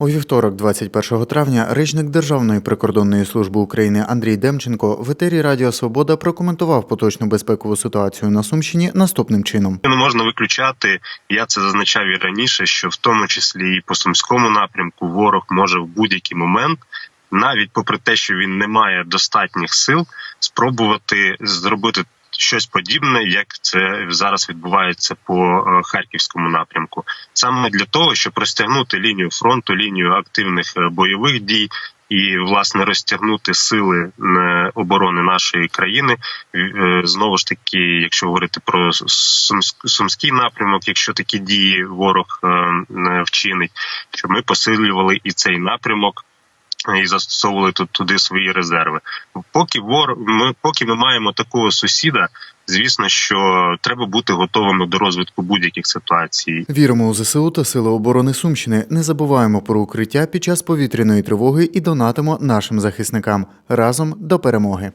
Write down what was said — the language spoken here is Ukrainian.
У вівторок, 21 травня, речник Державної прикордонної служби України Андрій Демченко в етері Радіо Свобода прокоментував поточну безпекову ситуацію на Сумщині наступним чином. Не можна виключати, я це зазначав і раніше, що в тому числі і по сумському напрямку ворог може в будь-який момент, навіть попри те, що він не має достатніх сил, спробувати зробити щось подібне, як це зараз відбувається по е, харківському напрямку, саме для того, щоб розтягнути лінію фронту, лінію активних е, бойових дій. І власне розтягнути сили е, оборони нашої країни знову ж таки, якщо говорити про сумський напрямок, якщо такі дії ворог вчинить, щоб ми посилювали і цей напрямок. І застосовували тут туди свої резерви. Поки вор ми поки ми маємо такого сусіда, звісно, що треба бути готовими до розвитку будь-яких ситуацій. Віримо у ЗСУ та Сили оборони Сумщини. Не забуваємо про укриття під час повітряної тривоги і донатимо нашим захисникам разом до перемоги.